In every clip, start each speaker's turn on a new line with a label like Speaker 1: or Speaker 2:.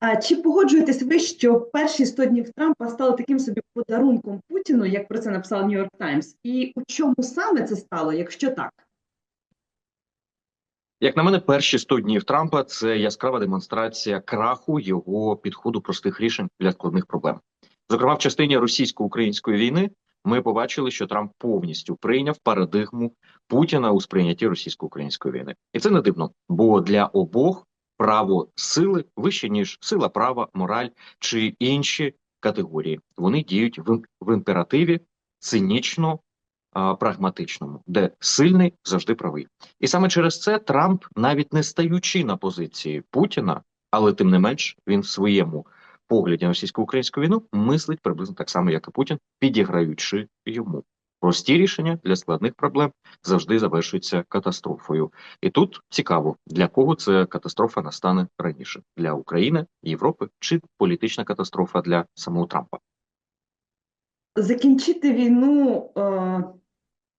Speaker 1: А чи погоджуєтесь ви, що перші 100 днів Трампа стали таким собі подарунком Путіну, як про це написав Нью-Йорк Таймс? І у чому саме це стало, якщо так?
Speaker 2: Як на мене, перші 100 днів Трампа це яскрава демонстрація краху його підходу простих рішень для складних проблем. Зокрема, в частині російсько-української війни ми побачили, що Трамп повністю прийняв парадигму Путіна у сприйнятті російсько-української війни, і це не дивно, бо для обох право сили вище ніж сила права, мораль чи інші категорії. Вони діють в, в імперативі цинічно а, прагматичному, де сильний завжди правий. І саме через це Трамп, навіть не стаючи на позиції Путіна, але тим не менш він в своєму погляді на російсько-українську війну мислить приблизно так само, як і Путін, підіграючи йому. Прості рішення для складних проблем завжди завершуються катастрофою. І тут цікаво, для кого це катастрофа настане раніше для України, Європи чи політична катастрофа для самого Трампа.
Speaker 1: Закінчити війну е,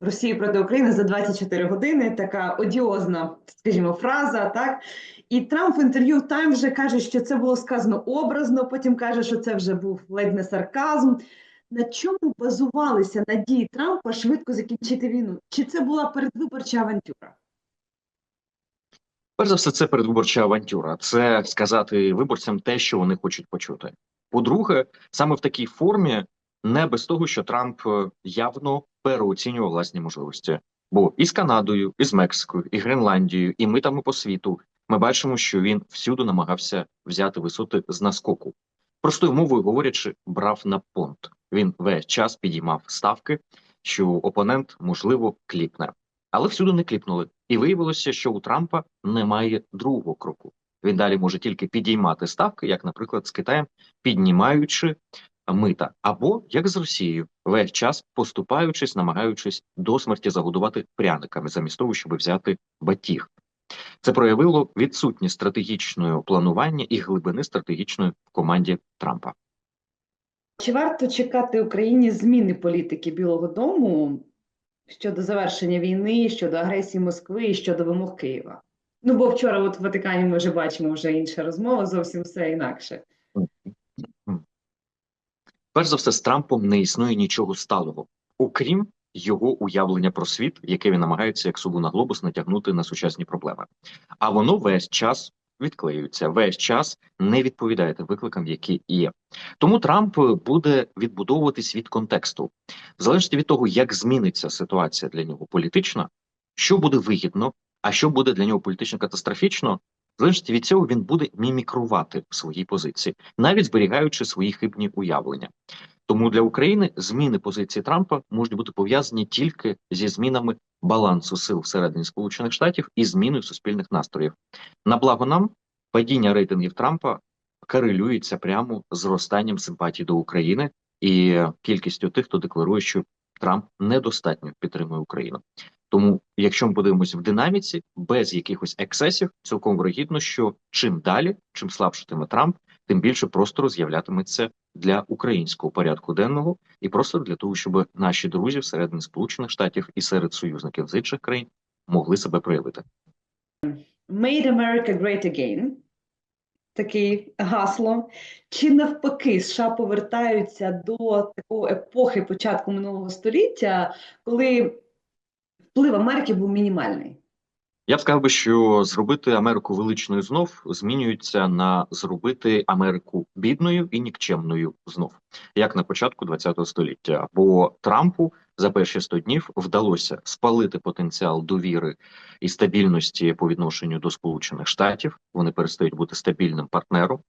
Speaker 1: Росії проти України за 24 години така одіозна, скажімо, фраза, так? І Трамп в інтерв'ю Time вже каже, що це було сказано образно, потім каже, що це вже був ледь не сарказм. На чому базувалися надії Трампа швидко закінчити війну? Чи це була передвиборча авантюра?
Speaker 2: Перш за все, це передвиборча авантюра. Це сказати виборцям те, що вони хочуть почути. По-друге, саме в такій формі, не без того, що Трамп е, явно переоцінював власні можливості. Бо і з Канадою, і з Мексикою, і Гренландією, і митами по світу ми бачимо, що він всюди намагався взяти висоти з наскоку. Простою мовою говорячи, брав на понт. Він весь час підіймав ставки, що опонент можливо кліпне, але всюди не кліпнули. І виявилося, що у Трампа немає другого кроку. Він далі може тільки підіймати ставки, як, наприклад, з Китаєм, піднімаючи мита, або як з Росією, весь час поступаючись, намагаючись до смерті загодувати пряниками, замість того, щоб взяти батіг. Це проявило відсутність стратегічного планування і глибини стратегічної в команді Трампа.
Speaker 1: Чи варто чекати Україні зміни політики Білого Дому щодо завершення війни, щодо агресії Москви і щодо вимог Києва? Ну, бо вчора от в Ватикані ми вже бачимо вже інша розмова, зовсім все інакше.
Speaker 2: Перш за все, з Трампом не існує нічого сталого, окрім його уявлення про світ, яке він намагається як сову на глобус натягнути на сучасні проблеми. А воно весь час відклеюється, весь час не відповідає тим викликам, які є. Тому Трамп буде відбудовуватись від контексту, в від того, як зміниться ситуація для нього політична, що буде вигідно, а що буде для нього політично катастрофічно. В від цього він буде мімікрувати в своїй позиції, навіть зберігаючи свої хибні уявлення. Тому для України зміни позиції Трампа можуть бути пов'язані тільки зі змінами балансу сил всередині Сполучених Штатів і зміною суспільних настроїв. На благо нам падіння рейтингів Трампа корелюється прямо з зростанням симпатії до України і кількістю тих, хто декларує, що Трамп недостатньо підтримує Україну. Тому, якщо ми подивимося в динаміці, без якихось ексесів, цілком вирогідно, що чим далі, чим слабшатиме Трамп, тим більше простору з'являтиметься для українського порядку денного і просто для того, щоб наші друзі всередині Сполучених Штатів і серед союзників з інших країн могли себе проявити.
Speaker 1: Made America Great Again. Таке гасло. Чи навпаки США повертаються до такої епохи початку минулого століття, коли вплив Америки був мінімальний?
Speaker 2: Я б сказав би, що зробити Америку величною знов змінюється на зробити Америку бідною і нікчемною знов, як на початку ХХ століття. Бо Трампу за перші 100 днів вдалося спалити потенціал довіри і стабільності по відношенню до Сполучених Штатів. Вони перестають бути стабільним партнером.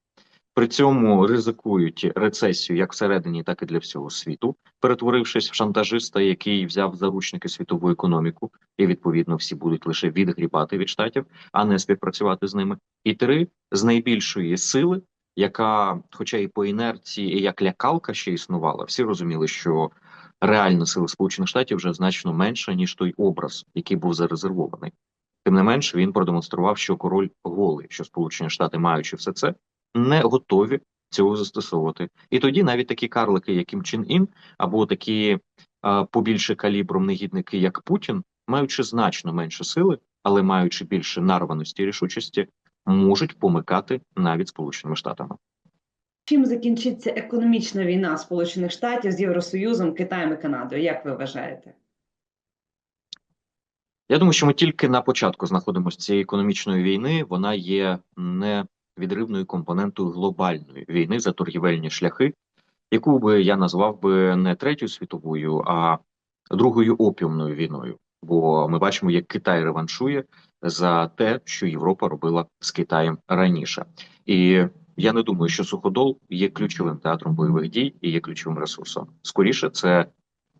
Speaker 2: При цьому ризикують рецесію як всередині, так і для всього світу, перетворившись в шантажиста, який взяв заручники світову економіку, і відповідно всі будуть лише відгрібати від штатів, а не співпрацювати з ними. І три з найбільшої сили, яка, хоча і по інерції, і як лякалка ще існувала, всі розуміли, що реальна сила Сполучених Штатів вже значно менша ніж той образ, який був зарезервований. Тим не менш, він продемонстрував, що король голий, що Сполучені Штати, маючи все це не готові цього застосовувати. І тоді навіть такі карлики, як Кім Чен Ін, або такі а, побільше калібром негідники, як Путін, маючи значно менше сили, але маючи більше нарваності і рішучості, можуть помикати навіть Сполученими Штатами.
Speaker 1: Чим закінчиться економічна війна Сполучених Штатів з Євросоюзом, Китаєм і Канадою? Як ви вважаєте?
Speaker 2: Я думаю, що ми тільки на початку знаходимося цієї економічної війни. Вона є невідривною компонентою глобальної війни за торгівельні шляхи, яку би я назвав би не третьою світовою, а другою опіумною війною. Бо ми бачимо, як Китай реваншує за те, що Європа робила з Китаєм раніше. І я не думаю, що суходол є ключовим театром бойових дій і є ключовим ресурсом. Скоріше, це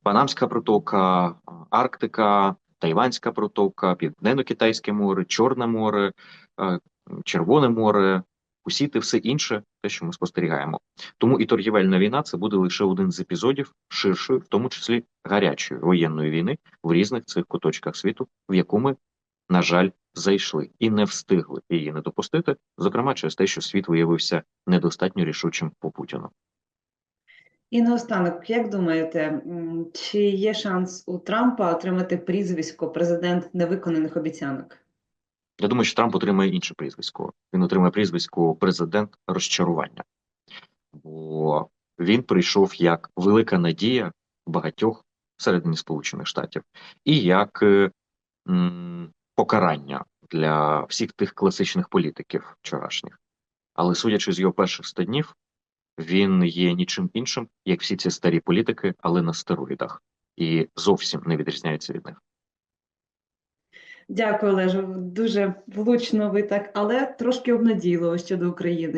Speaker 2: Панамська протока, Арктика, Тайванська протока, Південно-Китайське море, Чорне море, е, Червоне море, усі те все інше, те, що ми спостерігаємо. Тому і торгівельна війна це буде лише один з епізодів ширшої, в тому числі гарячої воєнної війни в різних цих куточках світу, в яку ми, на жаль, зайшли і не встигли її не допустити, зокрема через те, що світ виявився недостатньо рішучим по Путіну.
Speaker 1: І наостанок, як думаєте, чи є шанс у Трампа отримати прізвисько президент невиконаних обіцянок?
Speaker 2: Я думаю, що Трамп отримає інше прізвисько. Він отримає прізвисько президент розчарування, бо він прийшов як велика надія багатьох всередині Сполучених Штатів і як е, м, покарання для всіх тих класичних політиків вчорашніх. Але судячи з його перших 100 днів, він є нічим іншим, як всі ці старі політики, але на стероїдах, і зовсім не відрізняється від них.
Speaker 1: Дякую, Олежу. Дуже влучно ви так, але трошки обнадійливо щодо України.